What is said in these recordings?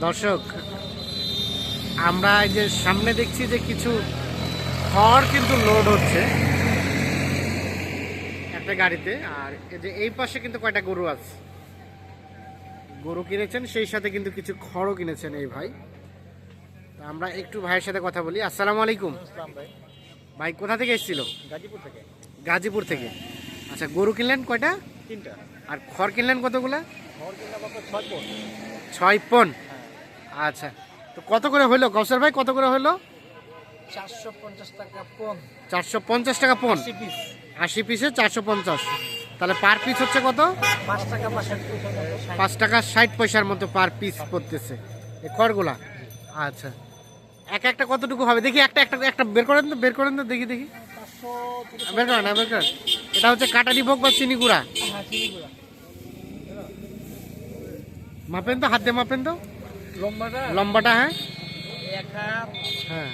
দর্শক আমরা এই যে সামনে দেখছি যে কিছু খড় কিন্তু লোড হচ্ছে একটা গাড়িতে আর এই যে এই পাশে কিন্তু কয়টা গরু আছে? গরু কিনেছেন সেই সাথে কিন্তু কিছু খড়ও কিনেছেন এই ভাই। আমরা একটু ভাইয়ের সাথে কথা বলি। আসসালামু আলাইকুম। ভাই। ভাই কোথা থেকে এসেছিল? গাজীপুর থেকে। গাজীপুর থেকে। আচ্ছা গরু কিনলেন কয়টা? তিনটা। আর খড় কিনলেন কতগুলা? ছয় পন। আচ্ছা। তো কত করে হলো কৌশল ভাই কত করে হলো চারশো পঞ্চাশ টাকা পন। চারশো পঞ্চাশ টাকা পন? আশি পিসে। চারশো পঞ্চাশ। তাহলে পার পিস হচ্ছে কত? পাঁচ টাকা ষাট পয়সার মতো পার পিস পড়তেছে এই খড়গুলা। আচ্ছা। এক একটা কতটুকু হবে? দেখি একটা একটা একটা বের করেন তো বের করেন তো দেখি দেখি। বের করেন হ্যাঁ, বের করেন। এটা হচ্ছে কাটারি ভোগ বা চিনি গুঁড়া। হ্যাঁ চিনিগুড়া মাপেন তো হাত দিয়ে মাপেন তো। লম্বাটা? লম্বাটা হ্যাঁ? এক হাত। হ্যাঁ।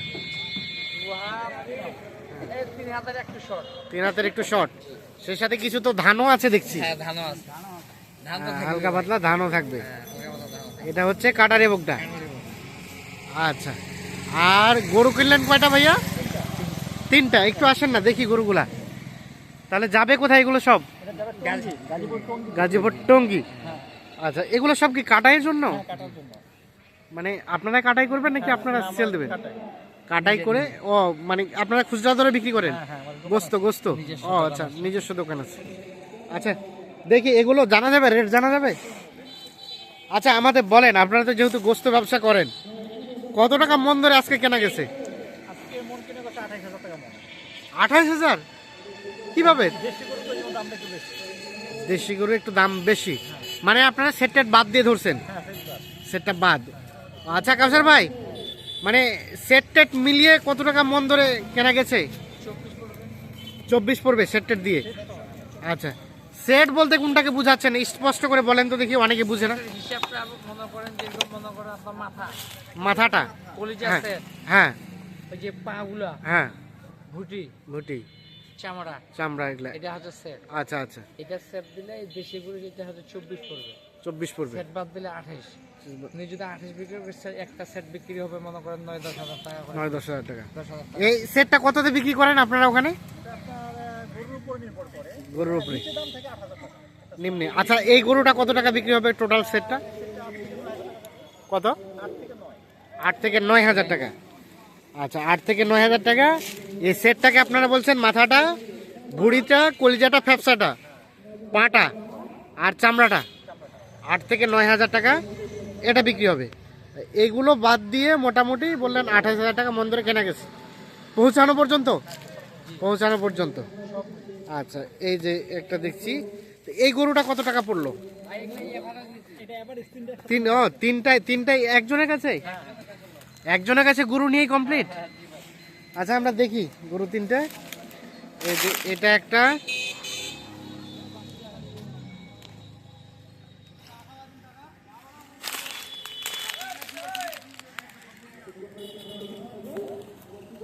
তিন হাতের একটু শর্ট সেই সাথে কিছু তো ধানও আছে দেখছি। হালকা পাতলা ধানও থাকবে। এটা হচ্ছে কাটারি ভোগটা আচ্ছা। আর গরু কিনলেন কয়টা ভাইয়া? তিনটা। একটু আসেন না দেখি গরুগুলা। তাহলে যাবে কোথায় এগুলো সব? এটা যাবে গাজী গাজীপুর টঙ্গি। হ্যাঁ। আচ্ছা এগুলো সব কি কাটাইয়ের জন্য? হ্যাঁ, কাটার জন্য। মানে আপনারা কাটাই করবেন নাকি আপনারা হ্যাঁ, সেল দেবেন? কাটাই। করে ও মানে আপনারা খুচরা দরে বিক্রি করেন? হ্যাঁ, হ্যাঁ, দোকান গোস্ত? গোস্ত ও আচ্ছা নিজস্ব দোকান আছে। আচ্ছা দেখি এগুলো জানা যাবে? রেট জানা যাবে? আচ্ছা আমাদের বলেন আপনারা তো যেহেতু গোস্ত ব্যবসা করেন কত টাকা মন ধরে আজকে কেনা গেছে? মন আঠাইশ হাজার মন। কীভাবে? দেশি গরু একটু দাম বেশি। মানে আপনারা সেট টেট বাদ দিয়ে ধরছেন? সেটটা বাদ। আচ্ছা কাউসার ভাই মানে সেট টেট মিলিয়ে কত টাকা মন ধরে কেনা গেছে? চব্বিশ পড়বে সেট টেট দিয়ে। আচ্ছা সেট বলতে কোনটাকে বুঝাচ্ছেন? স্পষ্ট করে বলেন তো দেখি অনেকে বুঝে না। মাথাটা? হ্যাঁ হ্যাঁ। ওই যে পা গুলা হ্যাঁ। ঘুটি ঘুটি চামড়া। চামড়া এগুলা। এটা হচ্ছে সেট আচ্ছা আচ্ছা। এটা সেট দিলে এই দেশি যেটা হচ্ছে চব্বিশ পড়বে। চব্বিশ পড়বে। সেট বাদ দিলে আঠাইশ। আপনি যদি আঠাইশ বিক্রি করেন একটা সেট বিক্রি হবে মনে করেন নয় দশ হাজার টাকা নয় দশ হাজার টাকা। এই সেটটা কততে বিক্রি করেন আপনারা ওখানে? গরুর উপর নিম্নে। আচ্ছা এই গরুটা কত টাকা বিক্রি হবে টোটাল সেটটা কত? আট থেকে নয়। আট থেকে নয় হাজার টাকা। আচ্ছা আট থেকে নয় হাজার টাকা। এই সেটটাকে আপনারা বলছেন মাথাটা ভুড়িটা কলিজাটা ফ্যাপসাটা পাটা আর চামড়াটা। আট থেকে নয় হাজার টাকা। এটা বিক্রি হবে। এইগুলো বাদ দিয়ে মোটামুটি বললেন আঠাশ হাজার টাকা মন ধরে কেনা গেছে। পৌঁছানো পর্যন্ত? পৌঁছানো পর্যন্ত। আচ্ছা এই যে একটা দেখছি। এই গরুটা কত টাকা পড়ল? তিন, ও, তিনটায় তিনটায় একজনের কাছে? একজনের কাছে গরু নিয়েই কমপ্লিট আচ্ছা আমরা দেখি গরু তিনটে। এই যে এটা একটা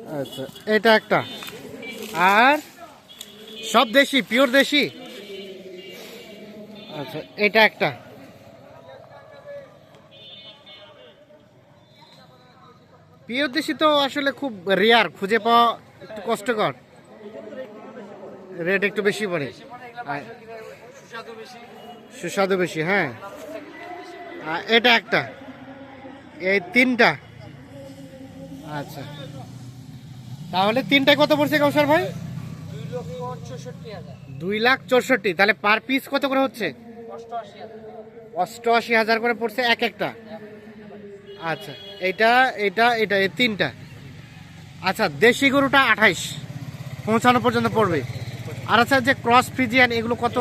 আচ্ছা এটা একটা। আর সব দেশি, পিওর দেশি? আচ্ছা এটা একটা। পিওর দেশি তো আসলে খুব রেয়ার খুঁজে পাওয়া একটু কষ্টকর। রেট একটু বেশি পড়ে। সুস্বাদু বেশি হ্যাঁ। এটা একটা। এই তিনটা। আচ্ছা। তাহলে তিনটায় কত পড়ছে কাউসার ভাই? দুই হাজার। দুই লাখ চৌষট্টি। তাহলে পার পিস কত করে হচ্ছে? অষ্টআশি হাজার। অষ্টআশি হাজার করে পড়ছে এক একটা। আচ্ছা এটা এটা এটা এই তিনটা। আচ্ছা দেশি গরুটা আঠাইশ। পৌঁছানো পর্যন্ত পড়বে। আর আচ্ছা যে ক্রস ফ্রিজিয়ান এগুলো কত?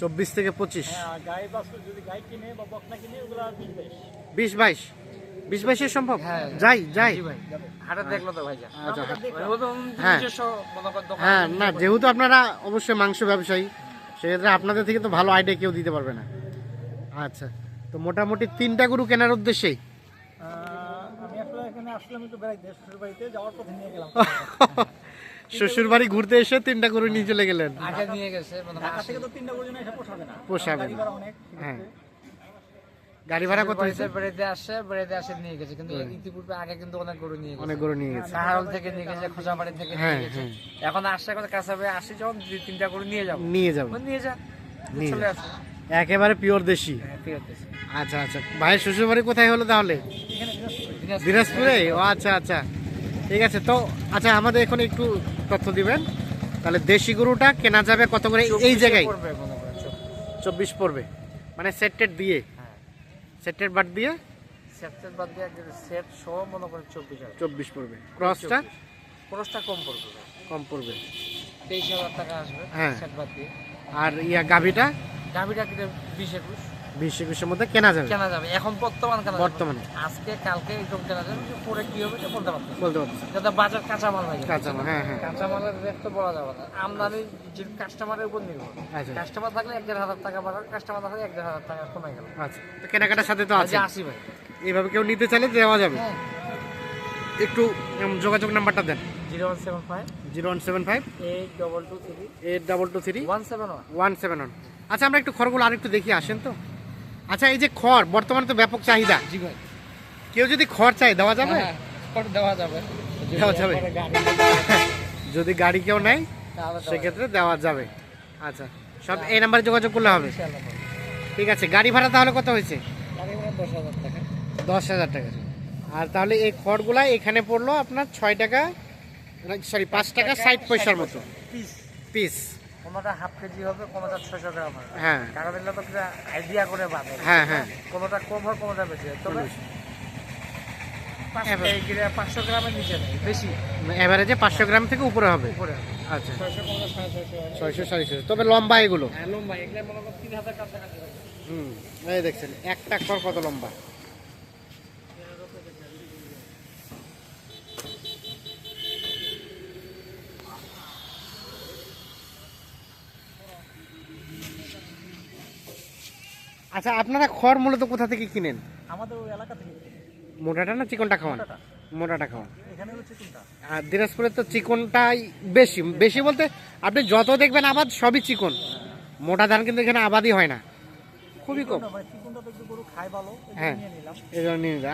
চব্বিশ থেকে পঁচিশ। হ্যাঁ গাই বাছুর যদি গাই কিনে বা বকনা কিনে ওগুলো বিশ বাইশ। বিশ বাইশ সম্ভব? হ্যাঁ। যাই যাই। হাটে দেখল তো ভাইজান আচ্ছা ও তো হ্যাঁ। মনে হ্যাঁ না যেহেতু আপনারা অবশ্যই মাংস ব্যবসায়ী সেক্ষেত্রে আপনাদের থেকে তো ভালো আইডিয়া কেউ দিতে পারবে না। আচ্ছা তো মোটামুটি তিনটা গরু কেনার উদ্দেশ্যেই? বেড়াইতে শ্বশুর বাড়িতে যাওয়ার পথে নিয়ে গেলাম। শ্বশুর বাড়ি ঘুরতে এসে তিনটা গরু নিয়ে চলে গেলেন। আগে নিয়ে গেছে ঢাকা থেকে তো তিনটা গরু না এসে পোষাবে না। হ্যাঁ। গাড়ি ভাড়া কত হয়েছে? বাড়িতে বেড়াতে আসে বেড়াতে আসে নিয়ে গেছে। কিন্তু ইতিপূর্বে আগে কিন্তু অনেক গরু নিয়ে গেছে। অনেক গরু নিয়ে গেছে। থেকে নিয়ে গেছে খোঁজাবাড়ি থেকে হ্যাঁ, নিয়ে গেছে এখন আসছে কাছাবে আসি যখন দুই তিনটা করে নিয়ে যাব। নিয়ে যাব। নিয়ে যা। চলে আসো। একেবারে পিওর দেশি। হ্যাঁ আচ্ছা আচ্ছা। ভাইয়ের শ্বশুর বাড়ি কোথায় হলো তাহলে? দিনাজপুরে। ও আচ্ছা আচ্ছা। ঠিক আছে তো আচ্ছা আমাদের এখন একটু তথ্য দিবেন। তাহলে দেশি গরুটা কেনা যাবে কত করে? এই জায়গায়। মনে চব্বিশ। পড়বে। মানে সেটের দিয়ে। হ্যাঁ সেটের বাদ দিয়ে? সেটের বাদ দিয়ে একদম সেট সহ মনে করেন চব্বিশ হাজার। চব্বিশ পড়বে। ক্রসটা ক্রসটা কম পড়বে কম পড়বে। তেইশ হাজার টাকা আসবে হ্যাঁ। সেট বাদ দিয়ে। আর ইয়া গাভিটা? গাভিটা কিন্তু বিশ একুশ। বিশ একুশের মধ্যে কেনা যাবে। কেনা যাবে। এখন বর্তমান কেনা বর্তমানে। আজকে কালকে এরকম কেনা যাবে। পরে কি হবে এটা বলতে পারছি বলতে পারছি যাতে বাজার কাঁচামাল যাবে কাঁচামাল হ্যাঁ হ্যাঁ। কাঁচামালের রেট তো বলা যাবে না। আমদানি যে কাস্টমারের উপর নির্ভর। আচ্ছা। কাস্টমার থাকলে এক দেড় হাজার টাকা বাড়ার কাস্টমার থাকলে এক দেড় হাজার টাকা কমে গেল। আচ্ছা। তো কেনাকাটার সাথে তো আছে। আসি ভাই। এইভাবে কেউ নিতে চাইলে দেওয়া যাবে। হ্যাঁ। একটু যোগাযোগ নাম্বারটা দেন। Zero one seven five. Zero one seven five. Eight double two three. Eight double two three. One seven one. One seven one. আচ্ছা আমরা একটু খড়গুলো আরেকটু দেখি আসেন তো। আচ্ছা এই যে খড় বর্তমানে তো ব্যাপক চাহিদা। জি ভাই। কেউ যদি খড় চাই দেওয়া যাবে? হ্যাঁ, দেওয়া যাবে। দেওয়া যাবে। যদি গাড়ি কেউ নেয় সেক্ষেত্রে দেওয়া যাবে। আচ্ছা সব এই নাম্বারে যোগাযোগ করলে হবে। ঠিক আছে গাড়ি ভাড়া তাহলে কত হয়েছে? দশ হাজার টাকা। আর তাহলে এই খড়গুলা এখানে পড়ল আপনার ছয় টাকা সরি পাঁচ টাকা ষাট পয়সার মতো। পিস। পিস। কোনোটা হাফ কেজি হবে কোনোটা ছয়শো গ্রাম হবে। হ্যাঁ। এগুলো তো আইডিয়া করে বাঁধে হ্যাঁ, হ্যাঁ। কোনোটা কম হয় কোনোটা বেশি হয়। তবে পাঁচশো গ্রামের নিচে নেই। বেশি। এভারেজে পাঁচশো গ্রাম থেকে উপরে হবে। উপরে হবে। আচ্ছা। ছয়শো সাড়ে ছয়শো তবে লম্বা এগুলো। হ্যাঁ, লম্বা। এগুলো মনে করো তিন হাজার কাছাকাছি হুম। এই দেখছেন কত লম্বা? আচ্ছা আপনারা খড় মূলত কোথা থেকে কিনেন? আমাদের ওই এলাকা থেকে মোটাটা না চিকনটা খাওয়ান? মোটাটা। খাওয়ান। এখানে হচ্ছে তিনটা আর দিনাজপুরে তো চিকনটাই বেশি। বেশি বলতে আপনি যত দেখবেন আবাদ সবই চিকন। মোটা ধান কিন্তু এখানে আবাদই হয় না। খুবই কম। হ্যাঁ।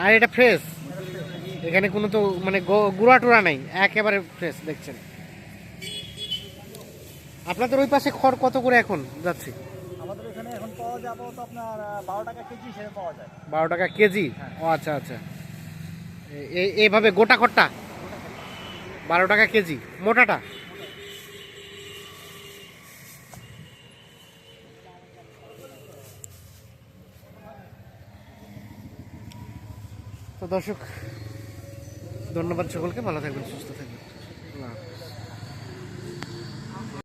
আর এটা ফ্রেশ এখানে কোনো তো মানে গুঁড়া টুড়া নাই। একেবারে ফ্রেশ দেখছেন। আপনাদের ওই পাশে খড় কত করে এখন যাচ্ছে? পাওয়া আপনার বারো টাকা কেজি হিসেবে পাওয়া যায়। বারো টাকা কেজি? ও আচ্ছা আচ্ছা। এইভাবে গোটা খড়টা বারো টাকা কেজি? মোটাটা? তো দর্শক ধন্যবাদ সকলকে ভালো থাকবেন সুস্থ থাকবেন।